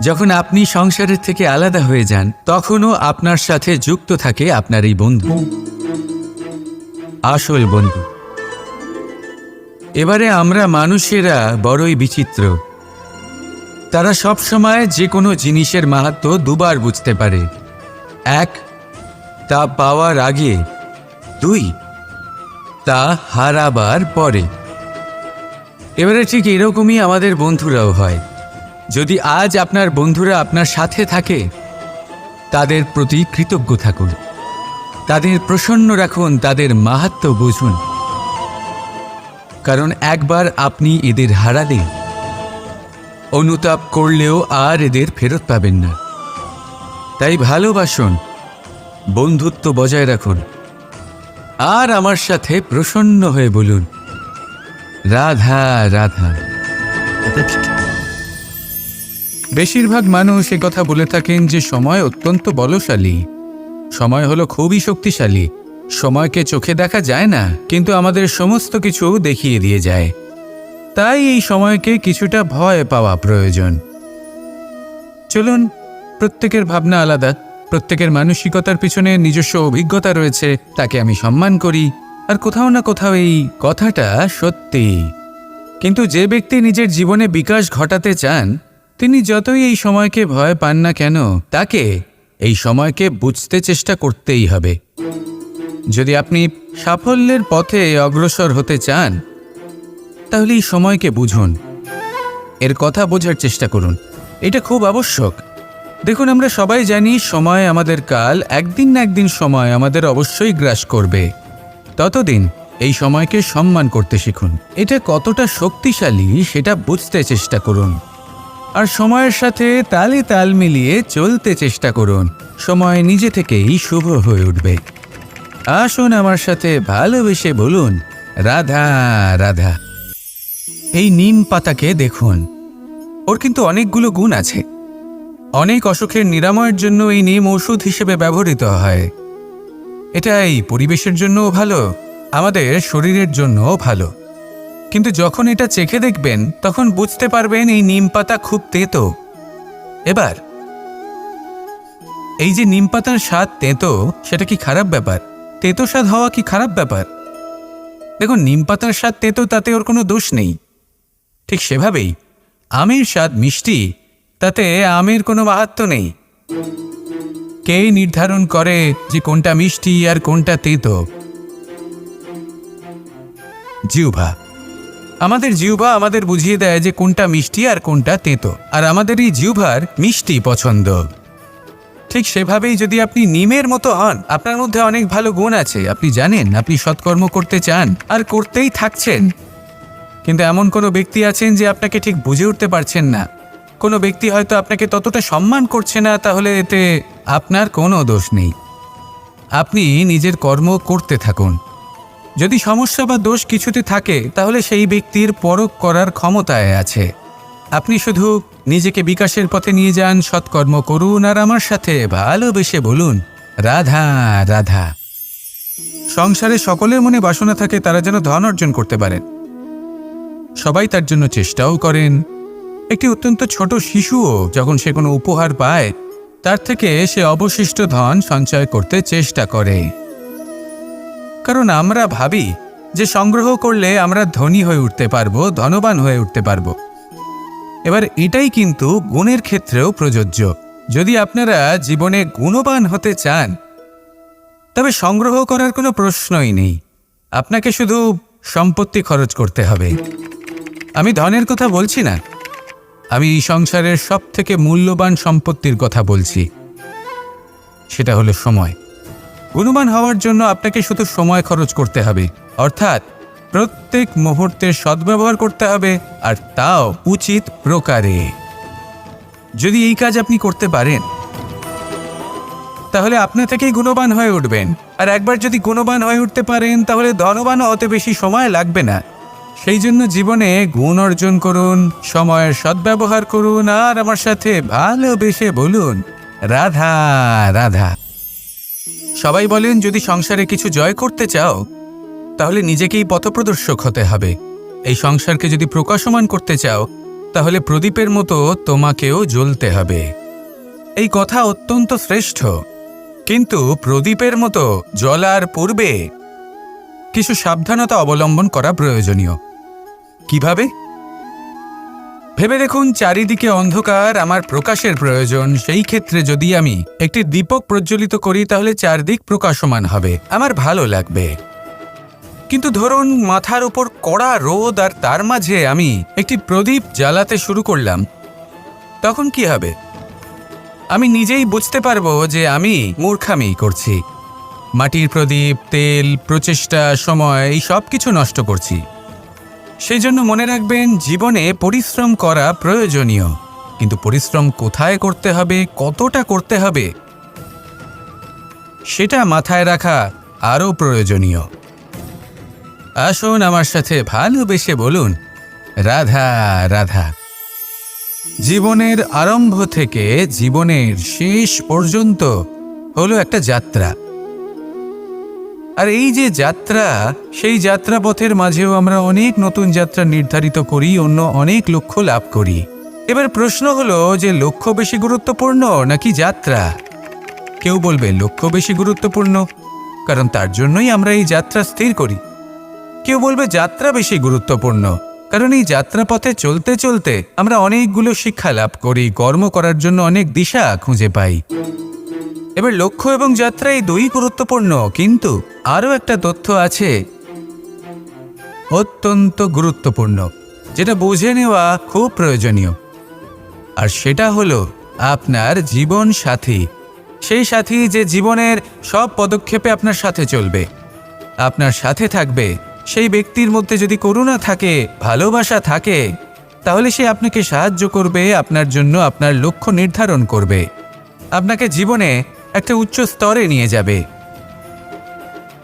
যখন আপনি সংসারের থেকে আলাদা হয়ে যান, তখনও আপনার সাথে যুক্ত থাকে আপনার এই বন্ধু। আসল বন্ধু। এবারে আমরা মানুষেরা বড়ই বিচিত্র। তারা সব সময় যে কোনো জিনিসের মাহাত্ম দুবার বুঝতে পারে। এক, তা পাওয়ার আগে। দুই, তা হারাবার পরে। এবারে ঠিক এরকমই আমাদের বন্ধুরাও হয়। যদি আজ আপনার বন্ধুরা আপনার সাথে থাকে, তাদের প্রতি কৃতজ্ঞ থাকুন। তাদের প্রসন্ন রাখুন, তাদের মাহাত্ম বুঝুন। কারণ একবার আপনি এদের হারালে অনুতাপ করলেও আর এদের ফেরত পাবেন না। তাই ভালোবাসুন, বন্ধুত্ব বজায় রাখুন, আর আমার সাথে প্রসন্ন হয়ে বলুন, রাধা রাধা। বেশিরভাগ মানুষ কথা বলে থাকেন যে সময় অত্যন্ত বলশালী। সময় হলো খুবই শক্তিশালী। সময়কে চোখে দেখা যায় না, কিন্তু আমাদের সমস্ত কিছু দেখিয়ে দিয়ে যায়। তাই এই সময়কে কিছুটা ভয় পাওয়া প্রয়োজন। চলুন, প্রত্যেকের ভাবনা আলাদা। প্রত্যেকের মানসিকতার পিছনে নিজস্ব অভিজ্ঞতা রয়েছে, তাকে আমি সম্মান করি। আর কোথাও না কোথাও এই কথাটা সত্যি। কিন্তু যে ব্যক্তি নিজের জীবনে বিকাশ ঘটাতে চান তিনি যতই এই সময়কে ভয় পান না কেন, তাকে এই সময়কে বুঝতে চেষ্টা করতেই হবে। যদি আপনি সাফল্যের পথে অগ্রসর হতে চান, তাহলে এই সময়কে বুঝুন। এর কথা বোঝার চেষ্টা করুন। এটা খুব আবশ্যক। দেখুন, আমরা সবাই জানি সময় আমাদের কাল, একদিন না একদিন সময় আমাদের অবশ্যই গ্রাস করবে। ততদিন এই সময়কে সম্মান করতে শিখুন। এটা কতটা শক্তিশালী সেটা বুঝতে চেষ্টা করুন। আর সময়ের সাথে তালে তাল মিলিয়ে চলতে চেষ্টা করুন। সময় নিজে থেকেই শুভ হয়ে উঠবে। আসুন আমার সাথে ভালোবেসে বলুন, রাধা রাধা। এই নিম পাতাকে দেখুন। ওর কিন্তু অনেকগুলো গুণ আছে। অনেক অসুখের নিরাময়ের জন্য এই নিম ওষুধ হিসেবে ব্যবহৃত হয়। এটা এই পরিবেশের জন্যও ভালো, আমাদের শরীরের জন্যও ভালো। কিন্তু যখন এটা চেখে দেখবেন, তখন বুঝতে পারবেন এই নিম পাতা খুব তেতো। এবার, এই যে নিম পাতার স্বাদ তেঁতো, সেটা কি খারাপ ব্যাপার? তেঁতো স্বাদ হওয়া কি খারাপ ব্যাপার? দেখুন, নিম পাতার স্বাদ তেঁতো, তাতে ওর কোনো দোষ নেই। ঠিক সেভাবেই, আমের স্বাদ মিষ্টি, তাতে আমের কোনো মাহাত্ম নেই। কে নির্ধারণ করে যে কোনটা মিষ্টি আর কোনটা তেঁতো? জিউভা আমাদের জিউভা আমাদের বুঝিয়ে দেয় যে কোনটা মিষ্টি আর কোনটা তেতো, আর আমাদের এই জিউভার মিষ্টি পছন্দ। ঠিক সেভাবেই যদি আপনি নিমের মতো হন, আপনার মধ্যে অনেক ভালো গুণ আছে, আপনি জানেন, আপনি সৎকর্ম করতে চান, আর করতেই থাকছেন। কিন্তু এমন কোনো ব্যক্তি আছেন যে আপনাকে ঠিক বুঝে উঠতে পারছেন না। কোনো ব্যক্তি হয়তো আপনাকে ততটা সম্মান করছে না, তাহলে এতে আপনার কোনো দোষ নেই। আপনি নিজের কর্ম করতে থাকুন। যদি সমস্যা বা দোষ কিছুতে থাকে, তাহলে সেই ব্যক্তির পরখ করার ক্ষমতায় আছে। আপনি শুধু নিজেকে বিকাশের পথে নিয়ে যান, সৎকর্ম করুন আর আমার সাথে ভালোবেসে বলুন, রাধা রাধা। সংসারে সকলের মনে বাসনা থাকে, তারা যেন ধন অর্জন করতে পারেন। সবাই তার জন্য চেষ্টাও করেন। একটি অত্যন্ত ছোট শিশুও যখন সে কোনো উপহার পায়, তার থেকে সে অবশিষ্ট ধন সঞ্চয় করতে চেষ্টা করে। কারণ আমরা ভাবি যে সংগ্রহ করলে আমরা ধনী হয়ে উঠতে পারব, ধনবান হয়ে উঠতে পারব। এবার এটাই কিন্তু গুণের ক্ষেত্রেও প্রযোজ্য। যদি আপনারা জীবনে গুণবান হতে চান, তবে সংগ্রহ করার কোনো প্রশ্নই নেই। আপনাকে শুধু সম্পত্তি খরচ করতে হবে। আমি ধনের কথা বলছি না। আমি এই সংসারের সব থেকে মূল্যবান সম্পত্তির কথা বলছি। সেটা হলো সময়। গুণবান হওয়ার জন্য আপনাকে শুধু সময় খরচ করতে হবে। অর্থাৎ প্রত্যেক মুহূর্তে সদ্ব্যবহার করতে হবে, আর তাও উচিত প্রকারে। যদি এই কাজ আপনি করতে পারেন, তাহলে আপনা থেকেই গুণবান হয়ে উঠবেন। আর একবার যদি গুণবান হয়ে উঠতে পারেন, তাহলে ধনবানও অত বেশি সময় লাগবে না। সেই জন্য জীবনে গুণ অর্জন করুন, সময়ের সদ্ব্যবহার করুন, আর আমার সাথে ভালোবেসে বলুন, রাধা রাধা। সবাই বলেন, যদি সংসারে কিছু জয় করতে চাও, তাহলে নিজেকেই পথপ্রদর্শক হতে হবে। এই সংসারকে যদি প্রকাশমান করতে চাও, তাহলে প্রদীপের মতো তোমাকেও জ্বলতে হবে। এই কথা অত্যন্ত শ্রেষ্ঠ। কিন্তু প্রদীপের মতো জ্বলার পূর্বে কিছু সাবধানতা অবলম্বন করা প্রয়োজনীয়। কীভাবে? ভেবে দেখুন চারিদিকে অন্ধকার, আমার প্রকাশের প্রয়োজন। সেই ক্ষেত্রে যদি আমি একটি দীপক প্রজ্বলিত করি, তাহলে চারদিক প্রকাশমান হবে। আমার ভালো লাগবে। কিন্তু ধরুন, মাথার উপর কড়া রোদ আর তার মাঝে আমি একটি প্রদীপ জ্বালাতে শুরু করলাম। তখন কি হবে? আমি নিজেই বুঝতে পারব যে আমি মূর্খামি করছি। মাটির প্রদীপ, তেল, প্রচেষ্টা, সময়, এই সব কিছু নষ্ট করছি। সেই জন্য মনে রাখবেন, জীবনে পরিশ্রম করা প্রয়োজনীয়। কিন্তু পরিশ্রম কোথায় করতে হবে, কতটা করতে হবে, সেটা মাথায় রাখা আরও প্রয়োজনীয়। আসুন আমার সাথে ভালোবেসে বলুন, রাধা রাধা। জীবনের আরম্ভ থেকে জীবনের শেষ পর্যন্ত হলো একটা যাত্রা। আর এই যে যাত্রা, সেই যাত্রাপথের মাঝেও আমরা অনেক নতুন যাত্রা নির্ধারিত করি, অন্য অনেক লক্ষ্য লাভ করি। এবার প্রশ্ন হলো যে লক্ষ্য বেশি গুরুত্বপূর্ণ নাকি যাত্রা? কেউ বলবে লক্ষ্য বেশি গুরুত্বপূর্ণ, কারণ তার জন্যই আমরা এই যাত্রা স্থির করি। কেউ বলবে যাত্রা বেশি গুরুত্বপূর্ণ, কারণ এই যাত্রাপথে চলতে চলতে আমরা অনেকগুলো শিক্ষা লাভ করি, কর্ম করার জন্য অনেক দিশা খুঁজে পাই। এবার লক্ষ্য এবং যাত্রা এই দুই গুরুত্বপূর্ণ, কিন্তু আরও একটা তথ্য আছে অত্যন্ত গুরুত্বপূর্ণ, যেটা বুঝে নেওয়া খুব প্রয়োজনীয়। আর সেটা হলো আপনার জীবন সাথী। সেই সাথী যে জীবনের সব পদক্ষেপে আপনার সাথে চলবে। আপনার সাথে থাকবে, সেই ব্যক্তির মধ্যে যদি করুণা থাকে, ভালোবাসা থাকে, তাহলে সে আপনাকে সাহায্য করবে, আপনার জন্য আপনার লক্ষ্য নির্ধারণ করবে। আপনাকে জীবনে একটা উচ্চ স্তরে নিয়ে যাবে।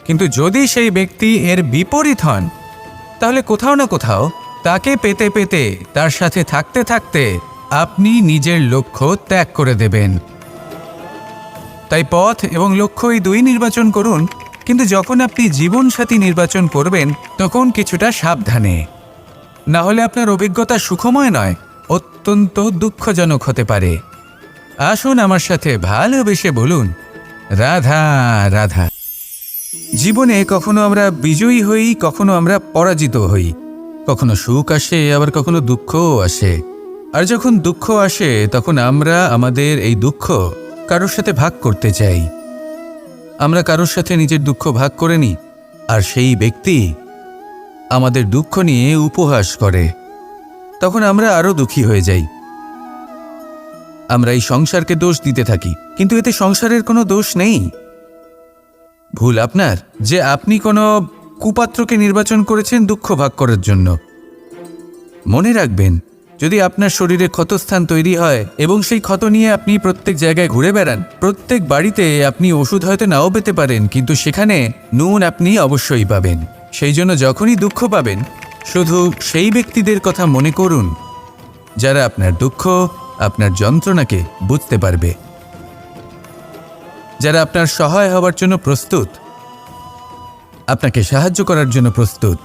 কিন্তু যদি সেই ব্যক্তি এর বিপরীত হন, তাহলে কোথাও না কোথাও তাকে পেতে পেতে তার সাথে থাকতে থাকতে আপনি নিজের লক্ষ্য ত্যাগ করে দেবেন। তাই পথ এবং লক্ষ্য এই দুই নির্বাচন করুন, কিন্তু যখন আপনি জীবনসাথী নির্বাচন করবেন, তখন কিছুটা সাবধানে। না হলে আপনার অভিজ্ঞতা সুখময় নয়, অত্যন্ত দুঃখজনক হতে পারে। আসুন আমার সাথে ভালোবেসে বলুন। রাধা রাধা। জীবনে কখনো আমরা বিজয়ী হই, কখনো আমরা পরাজিত হই। কখনো সুখ আসে, আবার কখনো দুঃখও আসে। আর যখন দুঃখ আসে, তখন আমরা আমাদের এই দুঃখ কারোর সাথে ভাগ করতে চাই। আমরা কারোর সাথে নিজের দুঃখ ভাগ করে নিই, আর সেই ব্যক্তি আমাদের দুঃখ নিয়ে উপহাস করে। তখন আমরা আরও দুঃখী হয়ে যাই। আমরা এই সংসারকে দোষ দিতে থাকি, কিন্তু এতে সংসারের কোনো দোষ নেই। ভুল আপনার, যে আপনি কোনো কুপাত্রকে নির্বাচন করেছেন দুঃখ ভাগ করার জন্য। মনে রাখবেন, যদি আপনার শরীরে ক্ষতস্থান তৈরি হয় এবং সেই ক্ষত নিয়ে আপনি প্রত্যেক জায়গায় ঘুরে বেড়ান, প্রত্যেক বাড়িতে আপনি ওষুধ হয়তো নাও পেতে পারেন, কিন্তু সেখানে নুন আপনি অবশ্যই পাবেন। সেই জন্য যখনই দুঃখ পাবেন, শুধু সেই ব্যক্তিদের কথা মনে করুন, যারা আপনার দুঃখ আপনার যন্ত্রণাকে বুঝতে পারবে। যারা আপনার সহায় হওয়ার জন্য প্রস্তুত, আপনাকে সাহায্য করার জন্য প্রস্তুত,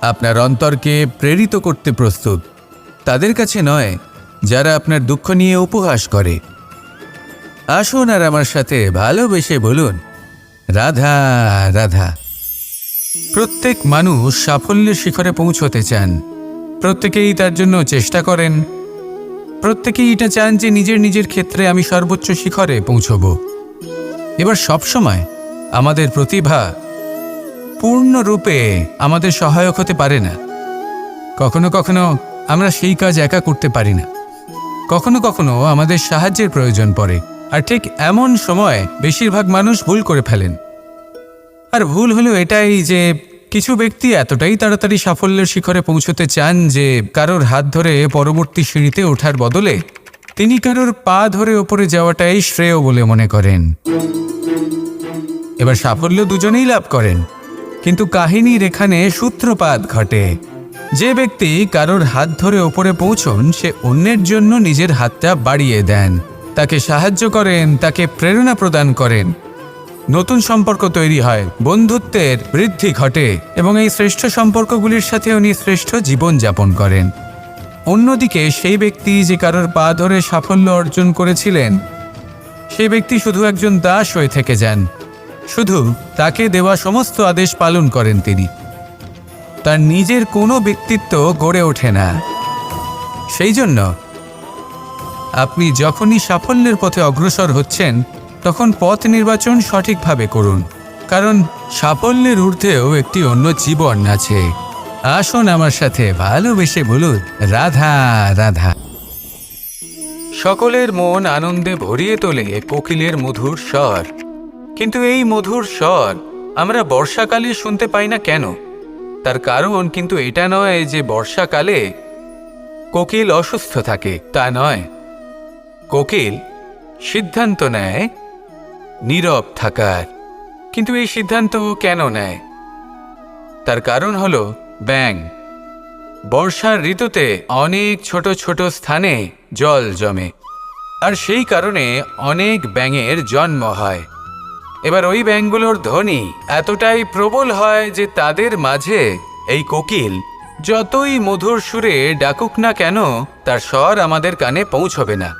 আপনার অন্তরকে প্রেরিত করতে প্রস্তুত, তাদের কাছে নয়, যারা আপনার দুঃখ নিয়ে উপহাস করে। আসুন আর আমার সাথে ভালোবেসে বলুন, রাধা রাধা। প্রত্যেক মানুষ সাফল্যের শিখরে পৌঁছতে চান। প্রত্যেকেই তার জন্য চেষ্টা করেন। প্রত্যেকেই এটা চান যে নিজের নিজের ক্ষেত্রে আমি সর্বোচ্চ শিখরে পৌঁছব। এবার সবসময় আমাদের প্রতিভা পূর্ণরূপে আমাদের সহায়ক হতে পারে না। কখনো কখনো আমরা সেই কাজ একা করতে পারি না। কখনো কখনো আমাদের সাহায্যের প্রয়োজন পড়ে, আর ঠিক এমন সময় বেশিরভাগ মানুষ ভুল করে ফেলেন। আর ভুল হলো এটাই যে কিছু ব্যক্তি এতটাই তাড়াতাড়ি সাফল্যের শিখরে পৌঁছতে চান যে কারোর হাত ধরে পরবর্তী সিঁড়িতে ওঠার বদলে তিনি কারোর পা ধরে ওপরে যাওয়াটাই শ্রেয় বলে মনে করেন। এবার সাফল্য দুজনেই লাভ করেন। কিন্তু কাহিনীর এখানে সূত্রপাত ঘটে। যে ব্যক্তি কারোর হাত ধরে ওপরে পৌঁছন, সে অন্যের জন্য নিজের হাতটা বাড়িয়ে দেন। তাকে সাহায্য করেন, তাকে প্রেরণা প্রদান করেন। নতুন সম্পর্ক তৈরি হয়, বন্ধুত্বের বৃদ্ধি ঘটে এবং এই শ্রেষ্ঠ সম্পর্কগুলির সাথে উনি শ্রেষ্ঠ জীবন যাপন করেন। অন্যদিকে সেই ব্যক্তি যে কারোর পা ধরে সাফল্য অর্জন করেছিলেন, সেই ব্যক্তি শুধু একজন দাস হয়ে থেকে যান। শুধু তাকে দেওয়া সমস্ত আদেশ পালন করেন তিনি। তার নিজের কোনো ব্যক্তিত্ব গড়ে ওঠে না। সেই জন্য আপনি যখনই সাফল্যের পথে অগ্রসর হচ্ছেন তখন পথ নির্বাচন সঠিকভাবে করুন, কারণ সাফল্যের ঊর্ধ্বেও একটি অন্য জীবন আছে। আসুন আমার সাথে ভালোবেসে বলুন, রাধা রাধা। সকলের মন আনন্দে ভরিয়ে তোলে কোকিলের মধুর স্বর। কিন্তু এই মধুর স্বর আমরা বর্ষাকালে শুনতে পাই না কেন? তার কারণ কিন্তু এটা নয় যে বর্ষাকালে কোকিল অসুস্থ থাকে, তা নয়। কোকিল সিদ্ধান্ত নেয় নীরব থাকার। কিন্তু এই সিদ্ধান্ত কেন নেয়? তার কারণ হল ব্যাং বর্ষার ঋতুতে অনেক ছোট ছোট স্থানে জল জমে, আর সেই কারণে অনেক ব্যাঙের জন্ম হয়। এবার ওই ব্যাঙগুলোর ধ্বনি এতটাই প্রবল হয় যে তাদের মাঝে এই কোকিল যতই মধুর সুরে ডাকুক না কেন, তার স্বর আমাদের কানে পৌঁছবে না।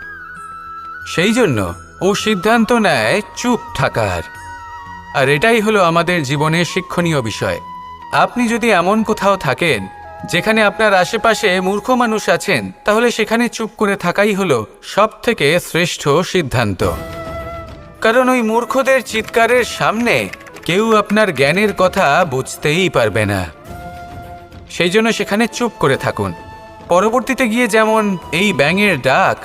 সেই জন্য ও সিদ্ধান্ত নেয় চুপ থাকার। আর এটাই হলো আমাদের জীবনের শিক্ষণীয় বিষয়। আপনি যদি এমন কোথাও থাকেন, যেখানে আপনার আশেপাশে মূর্খ মানুষ আছেন, তাহলে সেখানে চুপ করে থাকাই হলো সব থেকে শ্রেষ্ঠ সিদ্ধান্ত। কারণ ওই মূর্খদের চিৎকারের সামনে কেউ আপনার জ্ঞানের কথা বুঝতেই পারবে না। সেই জন্য সেখানে চুপ করে থাকুন। পরবর্তীতে গিয়ে যেমন এই ব্যাঙের ডাক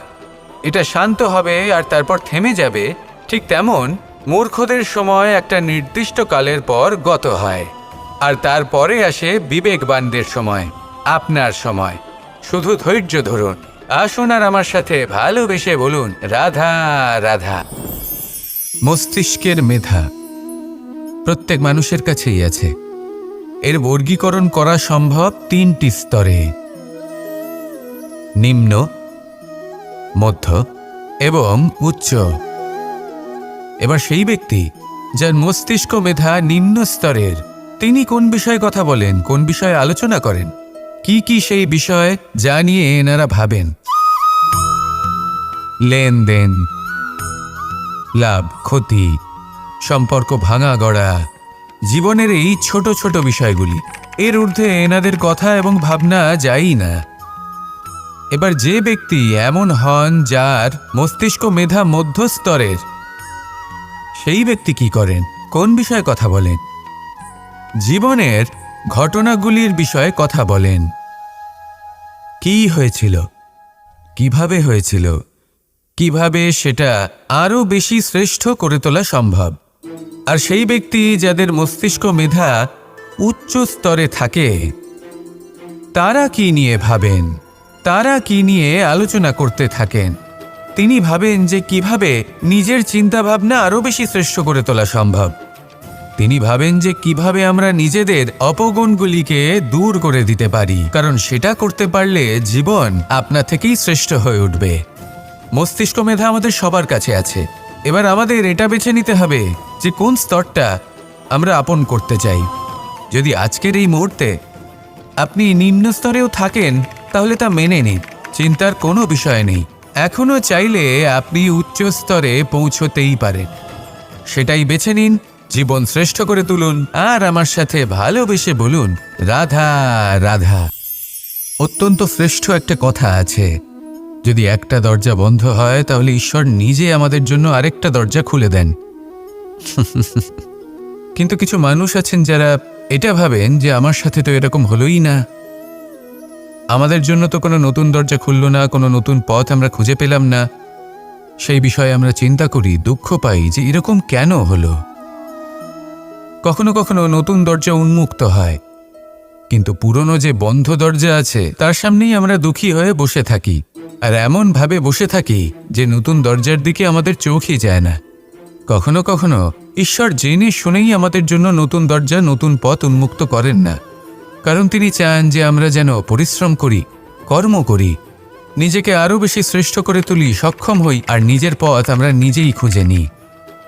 এটা শান্ত হবে আর তারপর থেমে যাবে, ঠিক তেমন মূর্খদের সময় একটা নির্দিষ্ট কালের পর গত হয়, আর তারপরে আসে বিবেকবানদের সময়, আপনার সময়। শুধু ধৈর্য ধরুন, আসুন আর আমার সাথে ভালোবেসে বলুন, রাধা রাধা। মস্তিষ্কের মেধা প্রত্যেক মানুষের কাছেই আছে। এর বর্গীকরণ করা সম্ভব তিনটি স্তরে। নিম্ন মধ্য এবং উচ্চ। এবার সেই ব্যক্তি যার মস্তিষ্ক মেধা নিম্ন স্তরের, তিনি কোন বিষয়ে কথা বলেন, কোন বিষয়ে আলোচনা করেন, কি কি সেই বিষয় যা নিয়ে এনারা ভাবেন? লেনদেন, লাভ, ক্ষতি, সম্পর্ক ভাঙা গড়া, জীবনের এই ছোট ছোট বিষয়গুলি। এর ঊর্ধ্বে এনাদের কথা এবং ভাবনা যাই না। এবার যে ব্যক্তি এমন হন যার মস্তিষ্ক মেধা মধ্যস্তরের, সেই ব্যক্তি কি করেন? কোন বিষয়ে কথা বলেন? জীবনের ঘটনাগুলির বিষয়ে কথা বলেন। কি হয়েছিল? কীভাবে হয়েছিল? কীভাবে সেটা আরও বেশি শ্রেষ্ঠ করে তোলা সম্ভব? আর সেই ব্যক্তি যাদের মস্তিষ্ক মেধা উচ্চ স্তরে থাকে, তারা কি নিয়ে ভাবেন? তারা কি নিয়ে আলোচনা করতে থাকেন? তিনি ভাবেন যে কীভাবে নিজের চিন্তাভাবনা আরও বেশি শ্রেষ্ঠ করে তোলা সম্ভব। তিনি ভাবেন যে কীভাবে আমরা নিজেদের অপগুণগুলিকে দূর করে দিতে পারি, কারণ সেটা করতে পারলে জীবন আপনা থেকেই শ্রেষ্ঠ হয়ে উঠবে। মস্তিষ্ক মেধা আমাদের সবার কাছে আছে। এবার আমাদের এটা বেছে নিতে হবে যে কোন স্তরটা আমরা আপন করতে চাই। যদি আজকের এই মুহূর্তে আপনি নিম্ন স্তরেও থাকেন তাহলে তা মেনে নিন। চিন্তার কোনো বিষয় নেই। এখনও চাইলে আপনি উচ্চ স্তরে পৌঁছতেই পারেন। সেটাই বেছে নিন, জীবন শ্রেষ্ঠ করে তুলুন, আর আমার সাথে ভালোবেসে বলুন, রাধা রাধা। অত্যন্ত শ্রেষ্ঠ একটা কথা আছে। যদি একটা দরজা বন্ধ হয়, তাহলে ঈশ্বর নিজে আমাদের জন্য আরেকটা দরজা খুলে দেন। কিন্তু কিছু মানুষ আছেন যারা এটা ভাবেন যে আমার সাথে তো এরকম হলোই না। আমাদের জন্য তো কোনো নতুন দরজা খুলল না, কোনো নতুন পথ আমরা খুঁজে পেলাম না। সেই বিষয়ে আমরা চিন্তা করি, দুঃখ পাই যে এরকম কেন হলো। কখনো কখনো নতুন দরজা উন্মুক্ত হয়, কিন্তু পুরনো যে বন্ধ দরজা আছে, তার সামনেই আমরা দুঃখী হয়ে বসে থাকি, আর এমন ভাবে বসে থাকি যে নতুন দরজার দিকে আমাদের চোখই যায় না। কখনো কখনো ঈশ্বর জেনে শুনেই আমাদের জন্য নতুন দরজা, নতুন পথ উন্মুক্ত করেন না। কারণ তিনি চান যে আমরা যেন পরিশ্রম করি, কর্ম করি, নিজেকে আরও বেশি শ্রেষ্ঠ করে তুলি, সক্ষম হই, আর নিজের পথ আমরা নিজেই খুঁজে নিই।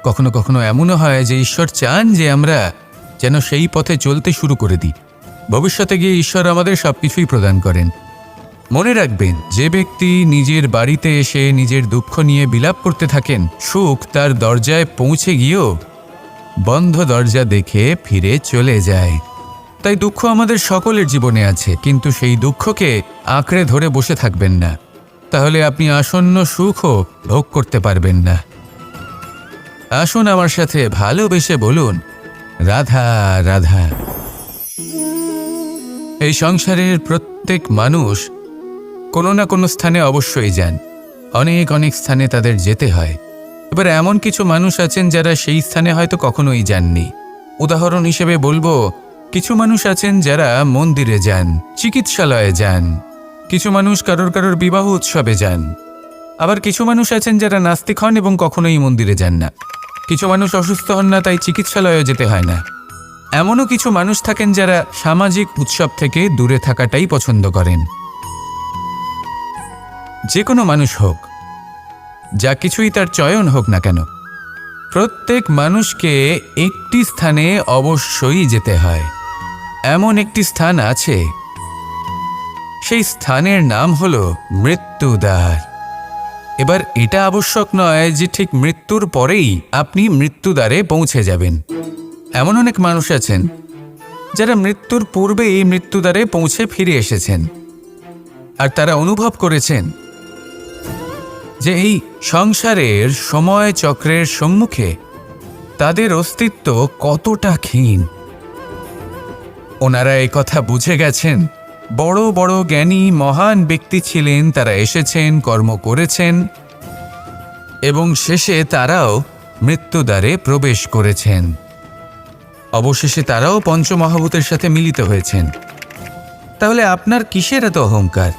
কখনো কখনো এমনও হয় যে ঈশ্বর চান যে আমরা যেন সেই পথে চলতে শুরু করে দিই। ভবিষ্যতে গিয়ে ঈশ্বর আমাদের সব কিছুই প্রদান করেন। মনে রাখবেন, যে ব্যক্তি নিজের বাড়িতে এসে নিজের দুঃখ নিয়ে বিলাপ করতে থাকেন, সুখ তার দরজায় পৌঁছে গিয়েও বন্ধ দরজা দেখে ফিরে চলে যায়। তাই দুঃখ আমাদের সকলের জীবনে আছে, কিন্তু সেই দুঃখকে আঁকড়ে ধরে বসে থাকবেন না। তাহলে আপনি আসন্ন সুখও ভোগ করতে পারবেন না। আসুন আমার সাথে ভালোবেসে বলুন, রাধা রাধা। এই সংসারের প্রত্যেক মানুষ কোনো না কোনো স্থানে অবশ্যই যান। অনেক অনেক স্থানে তাদের যেতে হয়। এবার এমন কিছু মানুষ আছেন যারা সেই স্থানে হয়তো কখনোই যাননি। উদাহরণ হিসেবে বলব কিছু মানুষ আছেন যারা মন্দিরে যান, চিকিৎসালয়ে যান। কিছু মানুষ কারোর কারোর বিবাহ উৎসবে যান। আবার কিছু মানুষ আছেন যারা নাস্তিক হন এবং কখনোই মন্দিরে যান না। কিছু মানুষ অসুস্থ হন না, তাই চিকিৎসালয়ে যেতে হয় না। এমনও কিছু মানুষ থাকেন যারা সামাজিক উৎসব থেকে দূরে থাকাটাই পছন্দ করেন। যে কোনো মানুষ হোক, যা কিছুই তার চয়ন হোক না কেন, প্রত্যেক মানুষকে একটি স্থানে অবশ্যই যেতে হয়। এমন একটি স্থান আছে। সেই স্থানের নাম হল মৃত্যুদ্বার। এবার এটা আবশ্যক নয় যে ঠিক মৃত্যুর পরেই আপনি মৃত্যুদ্বারে পৌঁছে যাবেন। এমন অনেক মানুষ আছেন যারা মৃত্যুর পূর্বেই মৃত্যুদ্বারে পৌঁছে ফিরে এসেছেন। আর তারা অনুভব করেছেন যে এই সংসারের সময় চক্রের সম্মুখে তাদের অস্তিত্ব কতটা ক্ষীণ। ওনারা কথা বুঝে গেছেন। বড় বড় জ্ঞানী, মহান ব্যক্তি ছিলেন, তারা এসেছেন, কর্ম করেছেন এবং শেষে তারাও মৃত্যুদ্বারে প্রবেশ করেছেন। অবশেষে তারাও পঞ্চমহাভূতের সাথে মিলিত হয়েছেন। তাহলে আপনার কিসের এত অহংকার?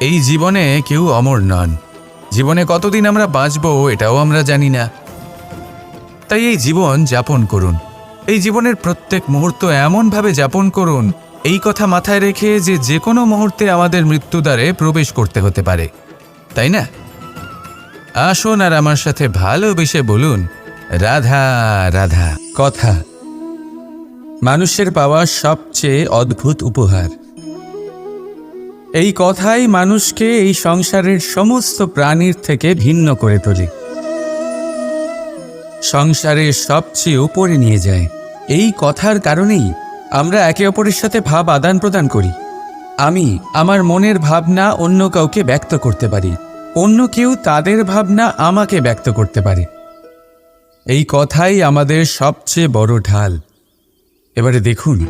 এই জীবনে কেউ অমর নন। জীবনে কতদিন আমরা বাঁচব এটাও আমরা জানি না। তাই এই জীবন যাপন করুন। এই জীবনের প্রত্যেক মুহূর্ত এমনভাবে যাপন করুন, এই কথা মাথায় রেখে যে যে কোনো মুহূর্তে আমাদের মৃত্যুদ্বারে প্রবেশ করতে হতে পারে। তাই না? আসুন আর আমার সাথে ভালোবেসে বলুন, রাধা রাধা, কথা। মানুষের পাওয়া সবচেয়ে অদ্ভুত উপহার। এই কথাই মানুষকে এই সংসারের সমস্ত প্রাণীর থেকে ভিন্ন করে তোলে। সংসারের সবচেয়ে উপরে নিয়ে যায়। এই কথার কারণেই আমরা একে অপরের সাথে ভাব আদান প্রদান করি। আমি আমার মনের ভাবনা অন্য কাউকে ব্যক্ত করতে পারি। অন্য কেউ তাদের ভাবনা আমাকে ব্যক্ত করতে পারে। এই কথাই আমাদের সবচেয়ে বড় ঢাল। এবারে দেখুন,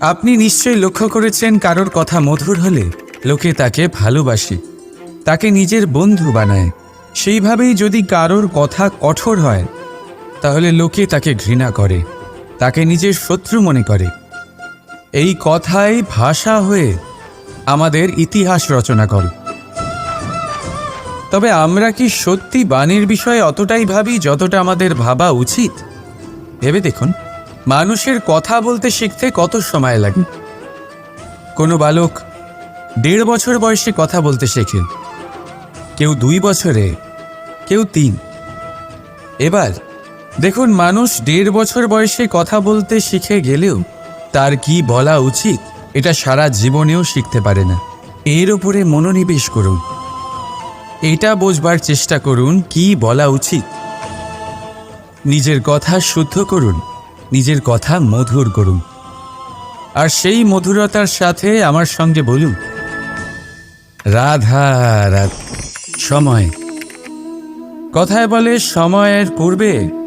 আপনি নিশ্চয়ই লক্ষ্য করেছেন কারোর কথা মধুর হলে লোকে তাকে ভালোবাসে, তাকে নিজের বন্ধু বানায়। সেইভাবেই যদি কারোর কথা কঠোর হয় তাহলে লোকে তাকে ঘৃণা করে, তাকে নিজের শত্রু মনে করে। এই কথাই ভাষা হয়ে আমাদের ইতিহাস রচনা করে। তবে আমরা কি সত্যি বাণীর বিষয়ে অতটাই ভাবি যতটা আমাদের ভাবা উচিত? ভেবে দেখুন, মানুষের কথা বলতে শিখতে কত সময় লাগে? কোনো বালক দেড় বছর বয়সে কথা বলতে শেখে, কেউ দুই বছরে, কেউ তিন। এবার দেখুন, মানুষ দেড় বছর বয়সে কথা বলতে শিখে গেলেও তার কি বলা উচিত, এটা সারা জীবনেও শিখতে পারে না। এর উপরে মনোনিবেশ করুন। এটা বোঝবার চেষ্টা করুন, কি বলা উচিত। নিজের কথা শুদ্ধ করুন, নিজের কথা মধুর করুন। আর সেই মধুরতার সাথে আমার সঙ্গে বলুন, রাধা সময়। কথায় বলে, সময়ের পূর্বে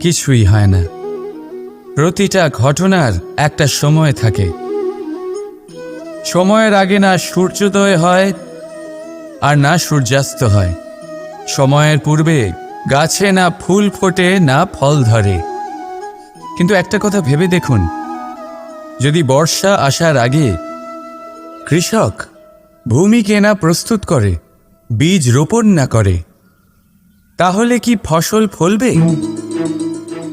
কিছুই হয় না। প্রতিটা ঘটনার একটা সময় থাকে। সময়ের আগে না সূর্যোদয় হয়, আর না সূর্যাস্ত হয়। সময়ের পূর্বে গাছে না ফুল ফোটে, না ফল ধরে। কিন্তু একটা কথা ভেবে দেখুন, যদি বর্ষা আসার আগে কৃষক ভূমিকে না প্রস্তুত করে, বীজ রোপণ না করে, তাহলে কি ফসল ফলবে?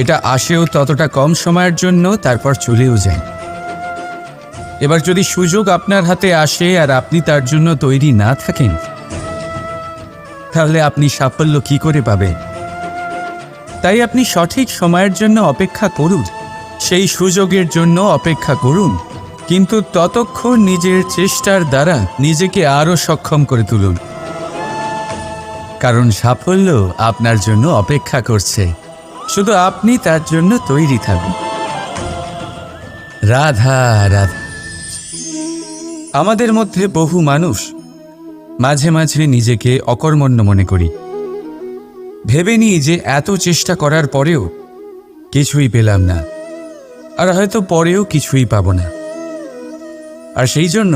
এটা আসেও ততটা কম সময়ের জন্য তারপর চলেও যায়। এবার যদি সুযোগ আপনার হাতে আসে আর আপনি তার জন্য তৈরি না থাকেন, তাহলে আপনি সাফল্য কি করে পাবেন? তাই আপনি সঠিক সময়ের জন্য অপেক্ষা করুন, সেই সুযোগের জন্য অপেক্ষা করুন, কিন্তু ততক্ষণ নিজের চেষ্টার দ্বারা নিজেকে আরও সক্ষম করে তুলুন। কারণ সাফল্য আপনার জন্য অপেক্ষা করছে। শুধু আপনি তার জন্য তৈরি থাকুন। রাধা রাধা। আমাদের মধ্যে বহু মানুষ মাঝে মাঝে নিজেকে অকর্মণ্য মনে করি। ভেবে নিই যে এত চেষ্টা করার পরেও কিছুই পেলাম না, আর হয়তো পরেও কিছুই পাব না। আর সেই জন্য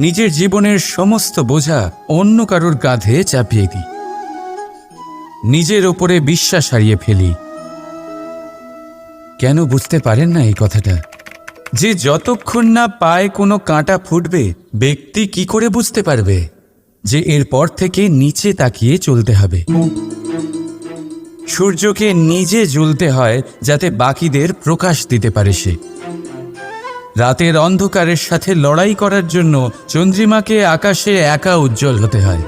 নিজের জীবনের সমস্ত বোঝা অন্য কারোর কাঁধে চাপিয়ে দিই। নিজের ওপরে বিশ্বাস হারিয়ে ফেলি। কেন বুঝতে পারেন না এই কথাটা? যে যতক্ষণ না পায় কোনো কাঁটা ফুটবে, ব্যক্তি কি করে বুঝতে পারবে যে এরপর থেকে নিচে তাকিয়ে চলতে হবে? সূর্যকে নিজে জ্বলতে হয় যাতে বাকিদের প্রকাশ দিতে পারে সে। রাতের অন্ধকারের সাথে লড়াই করার জন্য চন্দ্রিমাকে আকাশে একা উজ্জ্বল হতে হয়।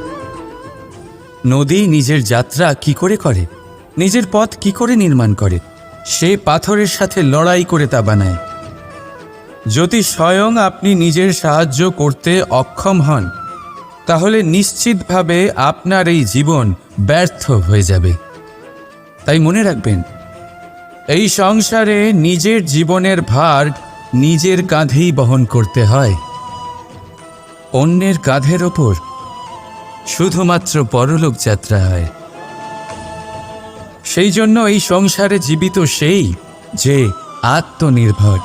নদী নিজের যাত্রা কি করে করে? নিজের পথ কি করে নির্মাণ করে? সে পাথরের সাথে লড়াই করে তা বানায়। যদি স্বয়ং আপনি নিজের সাহায্য করতে অক্ষম হন, তাহলে নিশ্চিতভাবে আপনার এই জীবন ব্যর্থ হয়ে যাবে। তাই মনে রাখবেন, এই সংসারে নিজের জীবনের ভার নিজের কাঁধেই বহন করতে হয়। অন্যের কাঁধের ওপর শুধুমাত্র পরলোক যাত্রা হয়। সেই জন্য এই সংসারে জীবিত সেই যে আত্মনির্ভর।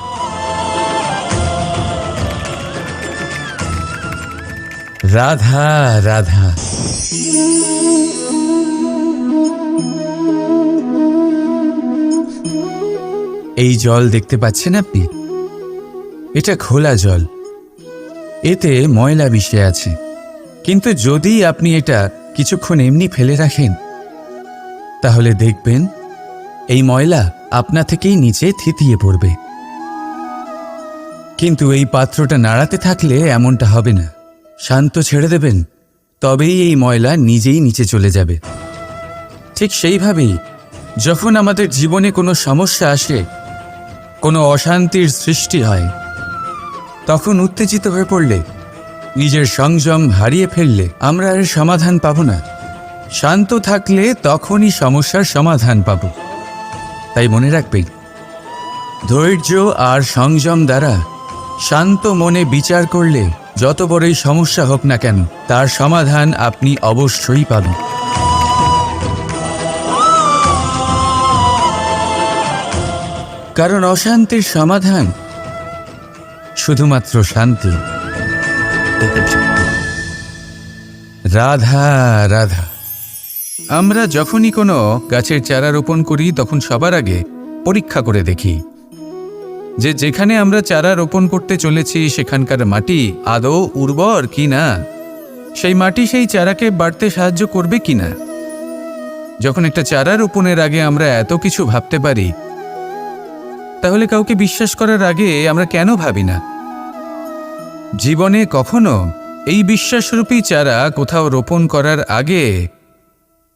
রাধা রাধা। এই জল দেখতে পাচ্ছেন আপনি? এটা খোলা জল। এতে ময়লা মিশে আছে। কিন্তু যদি আপনি এটা কিছুক্ষণ এমনি ফেলে রাখেন তাহলে দেখবেন, এই ময়লা আপনা থেকেই নিচে থিতিয়ে পড়বে। কিন্তু এই পাত্রটা নাড়াতে থাকলে এমনটা হবে না। শান্ত ছেড়ে দেবেন, তবেই এই ময়লা নিজেই নিচে চলে যাবে। ঠিক সেইভাবেই, যখন আমাদের জীবনে কোনো সমস্যা আসে, কোনো অশান্তির সৃষ্টি হয়, তখন উত্তেজিত হয়ে পড়লে, নিজের সংযম হারিয়ে ফেললে আমরা এর সমাধান পাব না। শান্ত থাকলে তখনই সমস্যার সমাধান পাব। তাই মনে রাখবেন ধৈর্য আর সংযম দ্বারা শান্ত মনে বিচার করলে যত বড়ই সমস্যা হোক না কেন, তার সমাধান আপনি অবশ্যই পাবেন। কারণ অশান্তির সমাধান শুধুমাত্র শান্তি। রাধা রাধা। আমরা যখনই কোনো গাছের চারা রোপণ করি, তখন সবার আগে পরীক্ষা করে দেখি যে যেখানে আমরা চারা রোপণ করতে চলেছি, সেখানকার মাটি আদৌ উর্বর কি না? সেই মাটি সেই চারাকে বাড়তে সাহায্য করবে কি না? যখন একটা চারা রোপণের আগে আমরা এত কিছু ভাবতে পারি, তাহলে কাউকে বিশ্বাস করার আগে আমরা কেন ভাবি না? জীবনে কখনো এই বিশ্বাসরূপী চারা কোথাও রোপণ করার আগে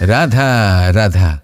রাধা রাধা